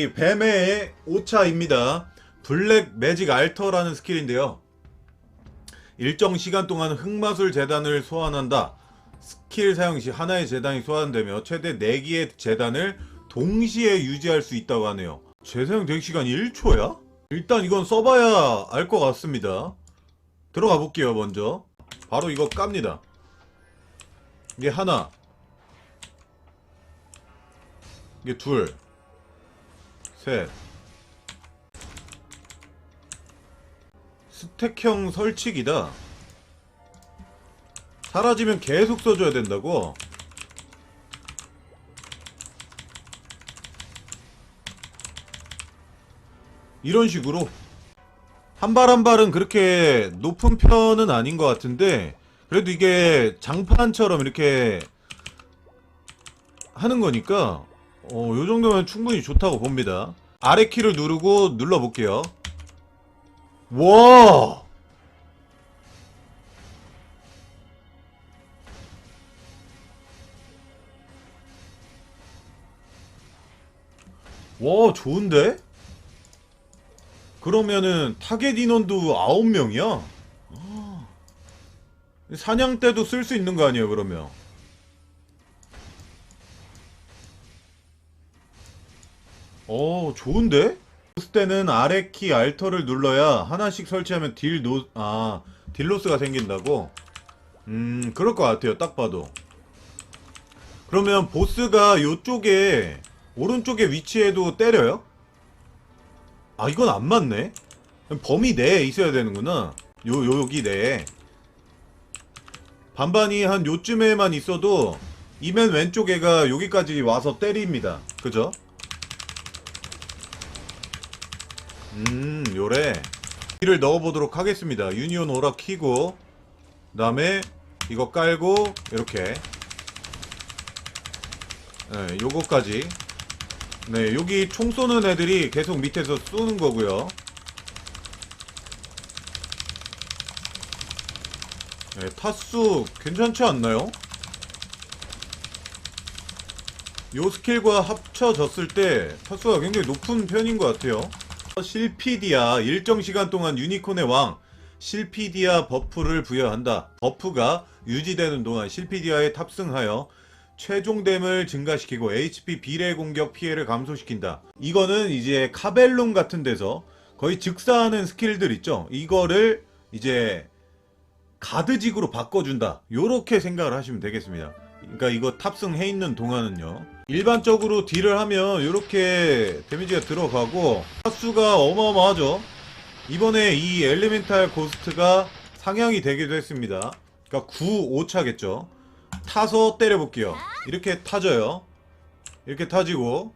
이 뱀의 5차입니다. 블랙 매직 알터라는 스킬인데요. 일정 시간 동안 흑마술 재단을 소환한다. 스킬 사용 시 하나의 재단이 소환되며 최대 4개의 재단을 동시에 유지할 수 있다고 하네요. 재사용 대기 시간이 1초야? 일단 이건 써봐야 알 것 같습니다. 들어가 볼게요, 먼저. 바로 이거 깝니다. 이게 하나. 이게 둘. 셋. 스택형 설치기다. 사라지면 계속 써줘야 된다고? 이런 식으로 한 발 한 발은 그렇게 높은 편은 아닌 것 같은데 그래도 이게 장판처럼 이렇게 하는 거니까 어, 요 정도면 충분히 좋다고 봅니다. 아래 키를 누르고 눌러볼게요. 와! 와, 좋은데? 그러면은 타겟 인원도 9명이야? 사냥 때도 쓸 수 있는 거 아니에요, 그러면? 어, 좋은데? 보스 때는 아래 키 알터를 눌러야 하나씩 설치하면 딜 노, 아, 딜로스가 생긴다고? 음, 그럴 것 같아요, 딱 봐도. 그러면 보스가 요쪽에, 오른쪽에 위치해도 때려요? 아, 이건 안 맞네? 범위 내에 있어야 되는구나. 요, 요, 여기 내에. 반반이 한 요쯤에만 있어도, 이맨 왼쪽 애가 여기까지 와서 때립니다. 그죠? 음, 요래. 키를 넣어보도록 하겠습니다. 유니온 오라 키고, 그 다음에 이거 깔고, 이렇게. 네, 요거까지. 네, 여기 총 쏘는 애들이 계속 밑에서 쏘는 거고요. 네, 타수 괜찮지 않나요? 요 스킬과 합쳐졌을 때 타수가 굉장히 높은 편인 것 같아요. 실피디아 일정 시간 동안 유니콘의 왕 실피디아 버프를 부여한다. 버프가 유지되는 동안 실피디아에 탑승하여 최종댐을 증가시키고 HP 비례 공격 피해를 감소시킨다. 이거는 이제 카벨룸 같은 데서 거의 즉사하는 스킬들 있죠. 이거를 이제 가드직으로 바꿔준다. 요렇게 생각을 하시면 되겠습니다. 그러니까 이거 탑승해 있는 동안은요. 일반적으로 딜을 하면 이렇게 데미지가 들어가고 타수가 어마어마하죠. 이번에 이 엘리멘탈 고스트가 상향이 되기도 했습니다. 그러니까 9, 5차겠죠. 타서 때려볼게요. 이렇게 타져요. 이렇게 타지고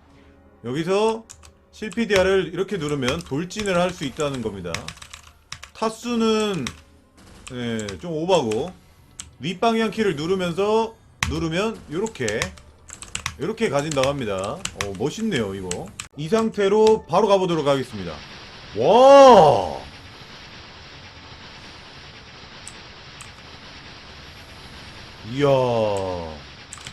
여기서 실피디아를 이렇게 누르면 돌진을 할 수 있다는 겁니다. 타수는 네, 좀 오바고 윗방향 키를 누르면서 누르면 이렇게 이렇게 가진다고 합니다. 어, 멋있네요 이거. 이 상태로 바로 가보도록 하겠습니다. 와! 이야,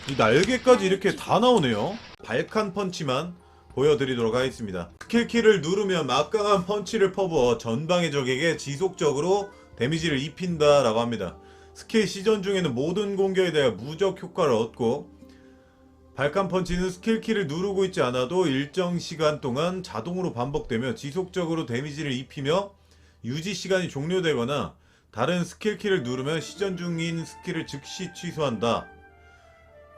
이 날개까지 이렇게 다 나오네요. 발칸 펀치만 보여드리도록 하겠습니다. 스킬키를 누르면 막강한 펀치를 퍼부어 전방의 적에게 지속적으로 데미지를 입힌다 라고 합니다. 스킬 시전 중에는 모든 공격에 대해 무적 효과를 얻고 발칸 펀치는 스킬키를 누르고 있지 않아도 일정 시간 동안 자동으로 반복되며 지속적으로 데미지를 입히며 유지 시간이 종료되거나 다른 스킬키를 누르면 시전 중인 스킬을 즉시 취소한다.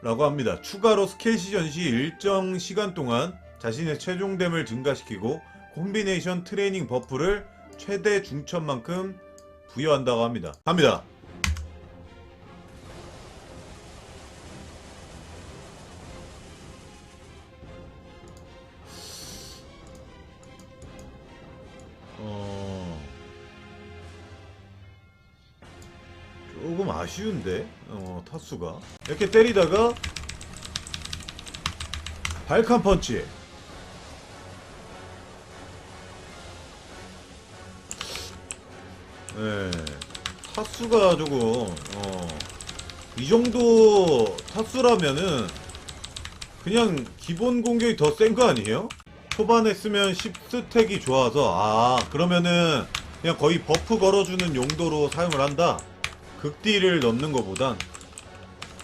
라고 합니다. 추가로 스킬 시전 시 일정 시간 동안 자신의 최종됨을 증가시키고 콤비네이션 트레이닝 버프를 최대 중점만큼 부여한다고 합니다. 갑니다. 아쉬운데? 어, 타수가. 이렇게 때리다가 발칸 펀치. 네 타수가 조금 어, 이 정도 타수라면은 그냥 기본 공격이 더 센 거 아니에요? 초반에 쓰면 10스택이 좋아서 아 그러면은 그냥 거의 버프 걸어주는 용도로 사용을 한다 극딜을 넣는 것보단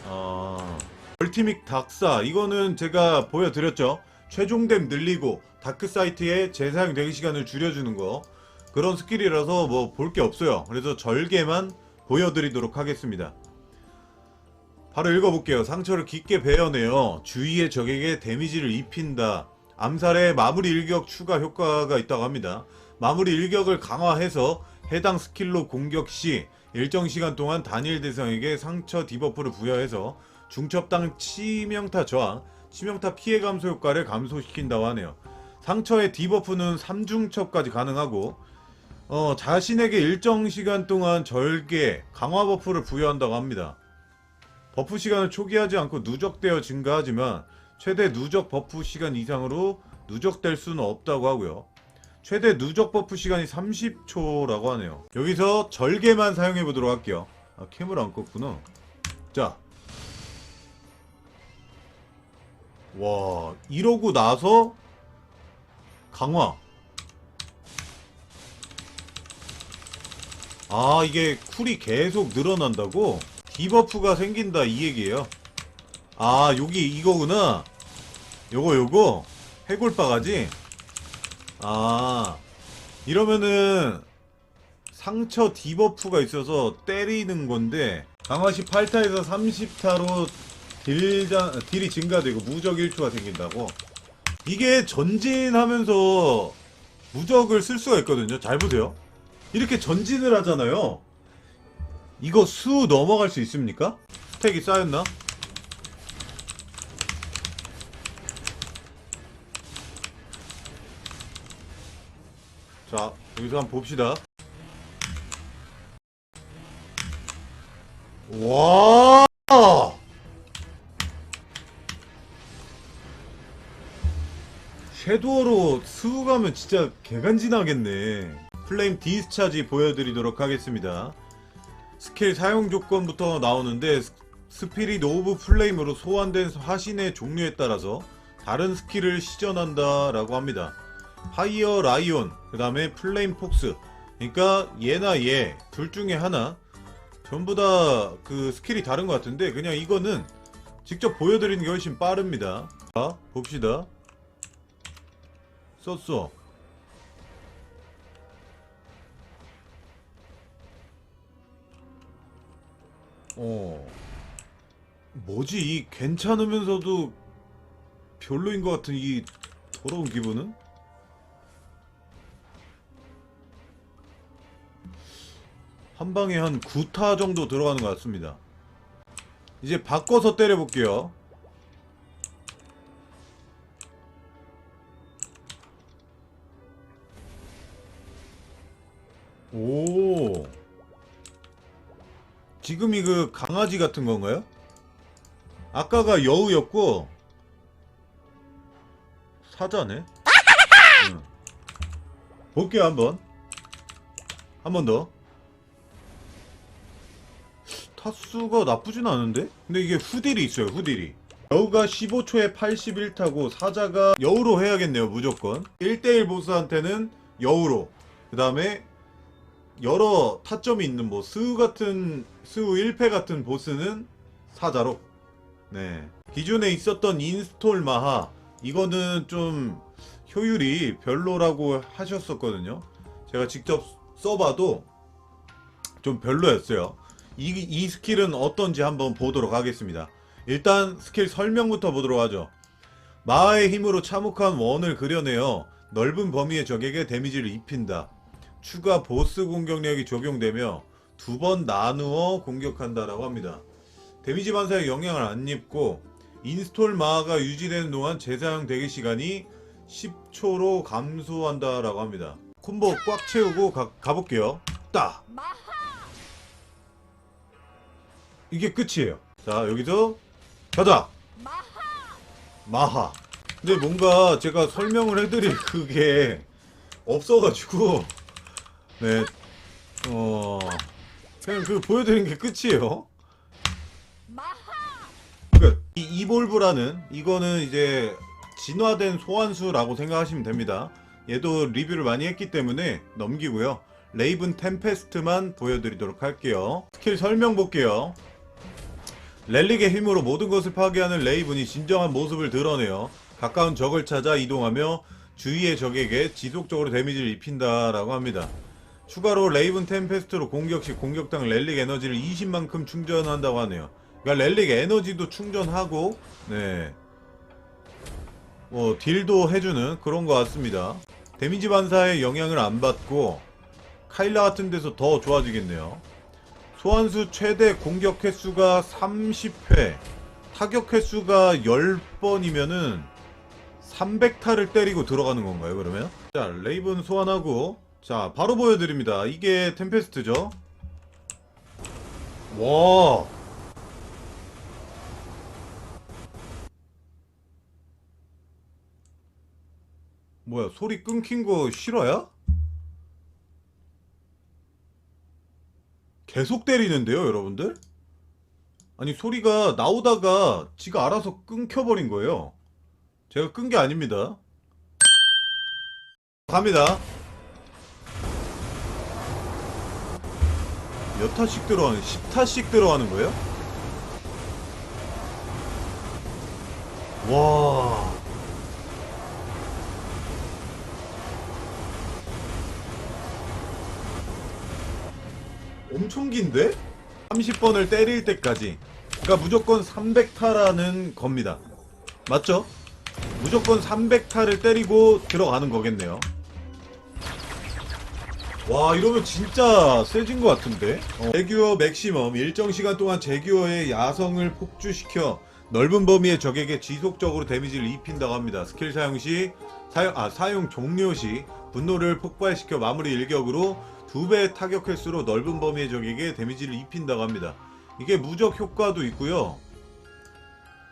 아 얼티믹 닥사 이거는 제가 보여드렸죠 최종댐 늘리고 다크사이트의 재사용 대기 시간을 줄여주는 거 그런 스킬이라서 뭐 볼 게 없어요 그래서 절개만 보여드리도록 하겠습니다 바로 읽어볼게요. 상처를 깊게 베어내어 주위의 적에게 데미지를 입힌다. 암살에 마무리 일격 추가 효과가 있다고 합니다. 마무리 일격을 강화해서 해당 스킬로 공격 시 일정 시간 동안 단일 대상에게 상처 디버프를 부여해서 중첩당 치명타 저항, 치명타 피해 감소 효과를 감소시킨다고 하네요. 상처의 디버프는 3중첩까지 가능하고 어, 자신에게 일정 시간 동안 절개, 강화 버프를 부여한다고 합니다. 버프 시간을 초기하지 않고 누적되어 증가하지만 최대 누적 버프 시간 이상으로 누적될 수는 없다고 하고요. 최대 누적 버프 시간이 30초라고 하네요. 여기서 절개만 사용해 보도록 할게요. 아, 캠을 안 껐구나. 자. 와, 이러고 나서 강화. 아, 이게 쿨이 계속 늘어난다고? 디버프가 생긴다 이 얘기예요. 아, 여기 이거구나. 요거 요거 해골 바가지. 아, 이러면은 상처 디버프가 있어서 때리는 건데 강화시 8타에서 30타로 딜자, 딜이 증가되고 무적 1초가 생긴다고. 이게 전진하면서 무적을 쓸 수가 있거든요. 잘 보세요. 이렇게 전진을 하잖아요. 이거 수 넘어갈 수 있습니까? 스택이 쌓였나? 자, 여기서 한번 봅시다. 와! 섀도우로 수 가면 진짜 개간지나겠네. 플레임 디스차지 보여드리도록 하겠습니다. 스킬 사용 조건부터 나오는데 스- 스피릿 오브 플레임으로 소환된 화신의 종류에 따라서 다른 스킬을 시전한다 라고 합니다. 파이어 라이온, 그 다음에 플레임 폭스. 그러니까 얘나 얘 둘 중에 하나 전부 다 그 스킬이 다른 것 같은데 그냥 이거는 직접 보여드리는 게 훨씬 빠릅니다. 자, 봅시다. 썼어. 어. 뭐지 이 괜찮으면서도 별로인 것 같은 이 더러운 기분은? 한 방에 한 9타 정도 들어가는 것 같습니다. 이제 바꿔서 때려볼게요. 오. 지금이 그 강아지 같은 건가요? 아까가 여우였고 사자네. 응. 볼게요 한번. 한 번 더. 타수가 나쁘진 않은데? 근데 이게 후딜이 있어요 후딜이. 여우가 15초에 81타고 사자가 여우로 해야겠네요 무조건. 1대1 보스한테는 여우로. 그 다음에 여러 타점이 있는 뭐 스우 같은 스우 1패 같은 보스는 사자로 네 기존에 있었던 인스톨 마하 이거는 좀 효율이 별로라고 하셨었거든요 제가 직접 써봐도 좀 별로였어요 이, 이 스킬은 어떤지 한번 보도록 하겠습니다 일단 스킬 설명부터 보도록 하죠 마하의 힘으로 참혹한 원을 그려내어 넓은 범위의 적에게 데미지를 입힌다 추가 보스 공격력이 적용되며 두 번 나누어 공격한다라고 합니다. 데미지 반사에 영향을 안 입고 인스톨 마하가 유지되는 동안 재사용 대기 시간이 10초로 감소한다라고 합니다. 콤보 꽉 채우고 가, 가볼게요. 딱! 이게 끝이에요. 자, 여기서 가자! 마하. 근데 뭔가 제가 설명을 해드릴 그게 없어가지고 네, 어, 그냥 그 보여드린 게 끝이에요. 끝. 이 이볼브라는 이거는 이제 진화된 소환수라고 생각하시면 됩니다. 얘도 리뷰를 많이 했기 때문에 넘기고요. 레이븐 템페스트만 보여드리도록 할게요. 스킬 설명 볼게요. 렐릭의 힘으로 모든 것을 파괴하는 레이븐이 진정한 모습을 드러내요. 가까운 적을 찾아 이동하며 주위의 적에게 지속적으로 데미지를 입힌다라고 합니다. 추가로 레이븐 템페스트로 공격 시 공격당 렐릭 에너지를 20만큼 충전한다고 하네요. 그러니까 렐릭 에너지도 충전하고 네. 뭐 딜도 해주는 그런 것 같습니다. 데미지 반사에 영향을 안 받고 카일라 같은 데서 더 좋아지겠네요. 소환수 최대 공격 횟수가 30회, 타격 횟수가 10번이면은 300타를 때리고 들어가는 건가요, 그러면? 자, 레이븐 소환하고 자, 바로 보여드립니다. 이게 템페스트죠? 와. 뭐야, 소리 끊긴 거 실화야? 계속 때리는데요, 여러분들? 아니, 소리가 나오다가 지가 알아서 끊겨버린 거예요. 제가 끈 게 아닙니다. 갑니다. 몇 타씩 들어가는, 10타씩 들어가는 거예요? 와. 엄청 긴데? 30번을 때릴 때까지. 그러니까 무조건 300타라는 겁니다. 맞죠? 무조건 300타를 때리고 들어가는 거겠네요. 와 이러면 진짜 세진 것 같은데 어. 제규어 맥시멈 일정 시간 동안 제규어의 야성을 폭주시켜 넓은 범위의 적에게 지속적으로 데미지를 입힌다고 합니다 스킬 사용 시 사용, 아, 사용 종료 시 분노를 폭발시켜 마무리 일격으로 두 배의 타격 횟수로 넓은 범위의 적에게 데미지를 입힌다고 합니다 이게 무적 효과도 있고요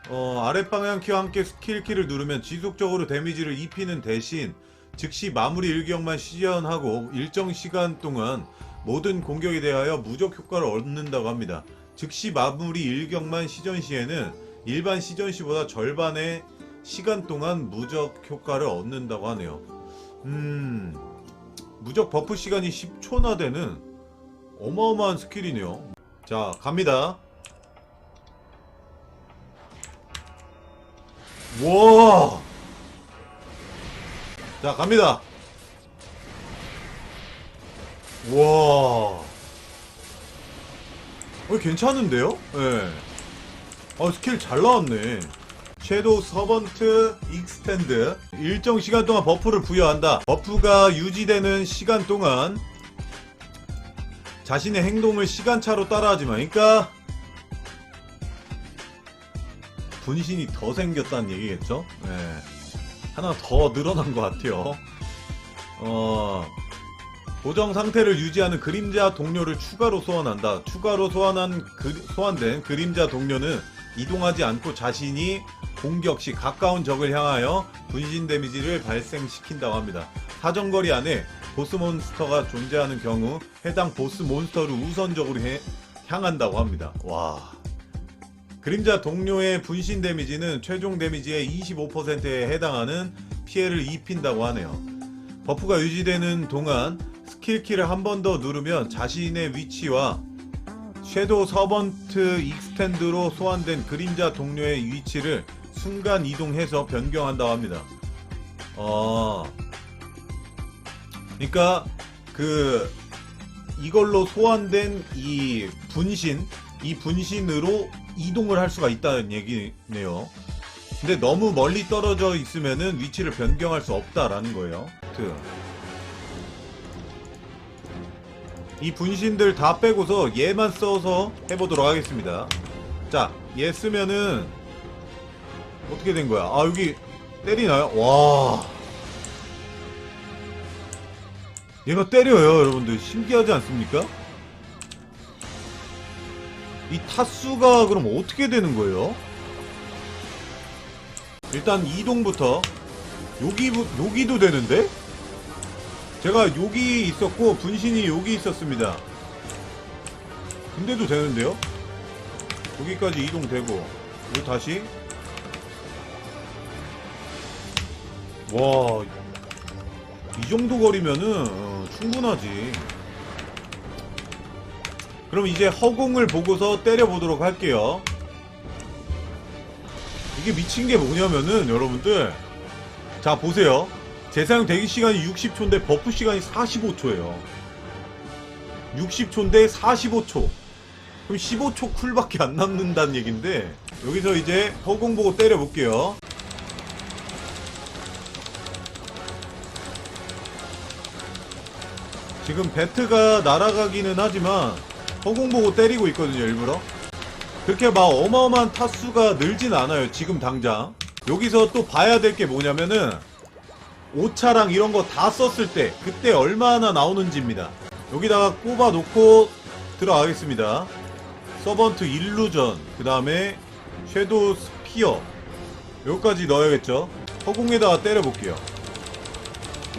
어, 아랫방향 키와 함께 스킬 키를 누르면 지속적으로 데미지를 입히는 대신 즉시 마무리 일격만 시전하고 일정 시간 동안 모든 공격에 대하여 무적 효과를 얻는다고 합니다. 즉시 마무리 일격만 시전 시에는 일반 시전 시보다 절반의 시간 동안 무적 효과를 얻는다고 하네요. 음, 무적 버프 시간이 10초나 되는 어마어마한 스킬이네요. 자, 갑니다. 와! 자, 갑니다. 와. 어, 괜찮은데요? 예. 네. 어, 스킬 잘 나왔네. 섀도우 서번트 익스텐드. 일정 시간 동안 버프를 부여한다. 버프가 유지되는 시간 동안 자신의 행동을 시간차로 따라하지만, 그러니까 분신이 더 생겼다는 얘기겠죠? 네. 하나 더 늘어난 것 같아요. 어, 고정 상태를 유지하는 그림자 동료를 추가로 소환한다. 추가로 소환한 그, 소환된 그림자 동료는 이동하지 않고 자신이 공격 시 가까운 적을 향하여 분신 데미지를 발생시킨다고 합니다. 사정거리 안에 보스 몬스터가 존재하는 경우 해당 보스 몬스터를 우선적으로 해, 향한다고 합니다. 와. 그림자 동료의 분신 데미지는 최종 데미지의 25%에 해당하는 피해를 입힌다고 하네요. 버프가 유지되는 동안 스킬키를 한 번 더 누르면 자신의 위치와 섀도우 서번트 익스텐드로 소환된 그림자 동료의 위치를 순간 이동해서 변경한다고 합니다. 어. 그러니까 그 이걸로 소환된 이 분신 이 분신으로 이동을 할 수가 있다는 얘기네요. 근데 너무 멀리 떨어져 있으면은 위치를 변경할 수 없다라는 거예요. 이 분신들 다 빼고서 얘만 써서 해보도록 하겠습니다. 자, 얘 쓰면은 어떻게 된 거야? 아 여기 때리나요? 와. 얘가 때려요, 여러분들. 신기하지 않습니까? 이 타수가 그럼 어떻게 되는 거예요? 일단 이동부터 여기 여기도 되는데? 제가 여기 있었고 분신이 여기 있었습니다. 근데도 되는데요? 여기까지 이동되고 여기 다시 와, 이 정도 거리면은 어, 충분하지. 그럼 이제 허공을 보고서 때려보도록 할게요. 이게 미친 게 뭐냐면은 여러분들 자 보세요. 재사용 대기 시간이 60초인데 버프 시간이 45초예요. 60초인데 45초. 그럼 15초 쿨밖에 안 남는다는 얘긴데 여기서 이제 허공 보고 때려볼게요. 지금 배트가 날아가기는 하지만 허공 보고 때리고 있거든요 일부러. 그렇게 막 어마어마한 타수가 늘진 않아요 지금 당장. 여기서 또 봐야 될 게 뭐냐면은 오차랑 이런 거 다 썼을 때 그때 얼마나 나오는지입니다. 여기다가 꼽아 놓고 들어가겠습니다. 서번트 일루전 그 다음에 섀도우 스피어. 여기까지 넣어야겠죠? 허공에다가 때려볼게요.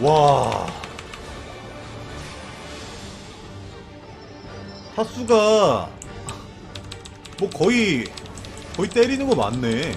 와 타수가 뭐 거의 거의 때리는 거 맞네.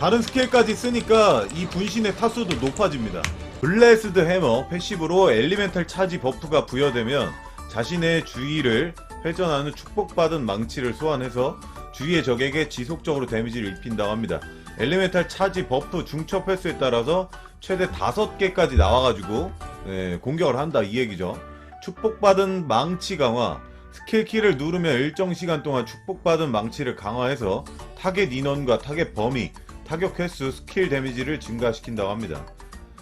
다른 스킬까지 쓰니까 이 분신의 타수도 높아집니다. 블레스드 해머 패시브로 엘리멘탈 차지 버프가 부여되면 자신의 주의를 회전하는 축복받은 망치를 소환해서 주위의 적에게 지속적으로 데미지를 입힌다고 합니다. 엘리멘탈 차지 버프 중첩 횟수에 따라서 최대 5개까지 나와가지고 예, 공격을 한다 이 얘기죠. 축복받은 망치 강화 스킬 키를 누르면 일정 시간 동안 축복받은 망치를 강화해서 타겟 인원과 타겟 범위, 타격 횟수, 스킬 데미지를 증가시킨다고 합니다.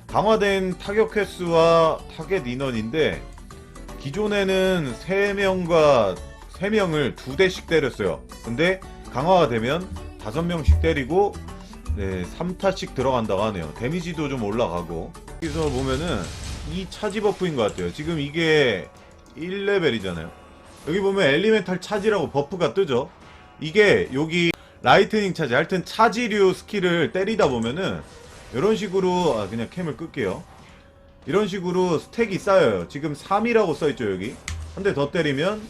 강화된 타격 횟수와 타겟 인원인데 기존에는 3명과 3명을 2대씩 때렸어요. 근데 강화가 되면 5명씩 때리고 네, 3타씩 들어간다고 하네요. 데미지도 좀 올라가고 여기서 보면은 이 차지 버프인 것 같아요. 지금 이게 1레벨이잖아요. 여기 보면 엘리멘탈 차지라고 버프가 뜨죠. 이게 여기 라이트닝 차지, 하여튼 차지류 스킬을 때리다 보면은 이런 식으로 아 그냥 캠을 끌게요. 이런 식으로 스택이 쌓여요. 지금 3이라고 써있죠 여기. 한 대 더 때리면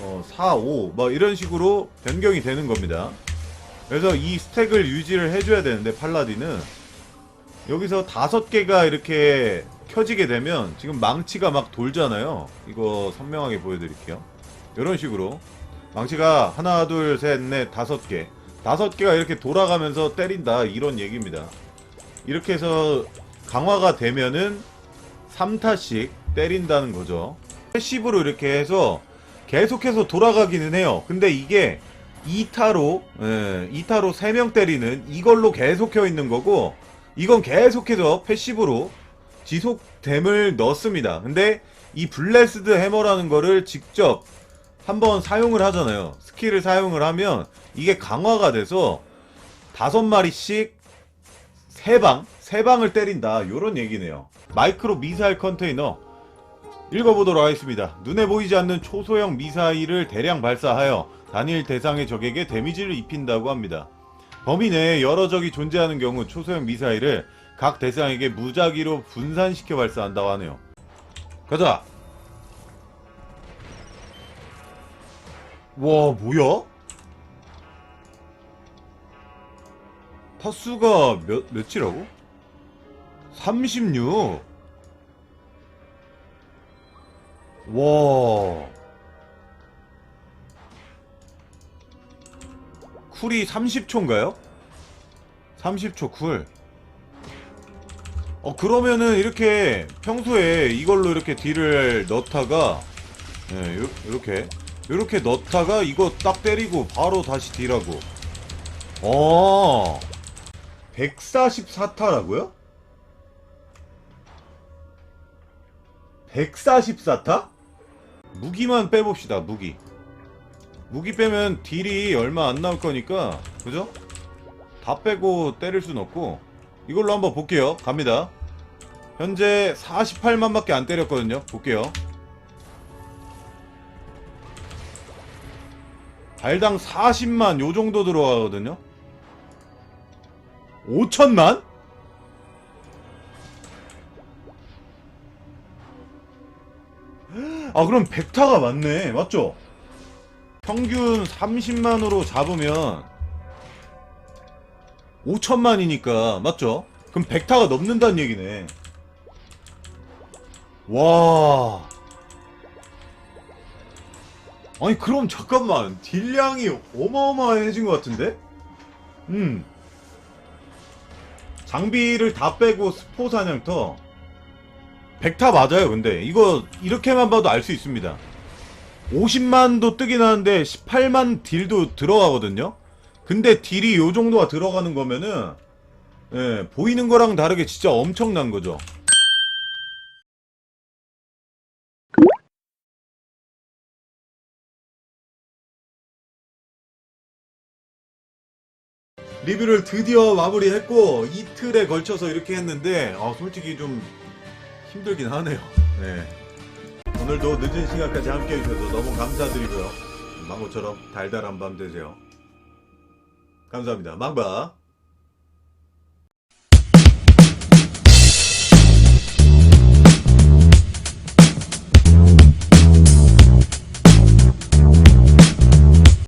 어, 4, 5, 뭐 이런 식으로 변경이 되는 겁니다. 그래서 이 스택을 유지를 해줘야 되는데 팔라딘은 여기서 다섯 개가 이렇게 켜지게 되면 지금 망치가 막 돌잖아요. 이거 선명하게 보여드릴게요. 이런 식으로 망치가 하나, 둘, 셋, 넷, 다섯 개, 다섯 개가 이렇게 돌아가면서 때린다 이런 얘기입니다. 이렇게 해서 강화가 되면은 3타씩 때린다는 거죠. 패시브로 이렇게 해서 계속해서 돌아가기는 해요. 근데 이게 2타로, 예, 2타로 3명 때리는 이걸로 계속 켜 있는 거고, 이건 계속해서 패시브로 지속됨을 넣습니다. 근데 이 블레스드 해머라는 거를 직접 한번 사용을 하잖아요. 스킬을 사용을 하면 이게 강화가 돼서 다섯 마리씩 세 방, 세 방을 때린다. 요런 얘기네요. 마이크로 미사일 컨테이너 읽어보도록 하겠습니다. 눈에 보이지 않는 초소형 미사일을 대량 발사하여 단일 대상의 적에게 데미지를 입힌다고 합니다. 범위 내에 여러 적이 존재하는 경우 초소형 미사일을 각 대상에게 무작위로 분산시켜 발사한다고 하네요. 가자! 와, 뭐야? 타수가 몇, 몇이라고? 36! 와. 쿨이 30초인가요? 30초 쿨. 어, 그러면은 이렇게 평소에 이걸로 이렇게 딜을 넣다가, 예, 요, 요렇게. 요렇게 넣다가 이거 딱 때리고 바로 다시 딜하고. 어. 144타라고요? 144타? 무기만 빼봅시다, 무기. 무기 빼면 딜이 얼마 안 나올 거니까, 그죠? 다 빼고 때릴 순 없고, 이걸로 한번 볼게요. 갑니다. 현재 48만밖에 안 때렸거든요. 볼게요. 발당 40만 요 정도 들어가거든요. 5천만? 아 그럼 벡타가 맞네 맞죠? 평균 30만으로 잡으면 5천만이니까 맞죠? 그럼 100타가 넘는다는 얘기네. 와. 아니 그럼 잠깐만. 딜량이 어마어마해진 것 같은데? 음. 장비를 다 빼고 스포 사냥터. 100타 맞아요 근데. 이거 이렇게만 봐도 알 수 있습니다 50만도 뜨긴 하는데 18만 딜도 들어가거든요 근데 딜이 요 정도가 들어가는 거면은 예, 보이는 거랑 다르게 진짜 엄청난 거죠 리뷰를 드디어 마무리했고 이틀에 걸쳐서 이렇게 했는데 아, 솔직히 좀 힘들긴 하네요. 네. 오늘도 늦은 시간까지 함께 해주셔서 너무 감사드리고요. 망고처럼 달달한 밤 되세요. 감사합니다. 망바.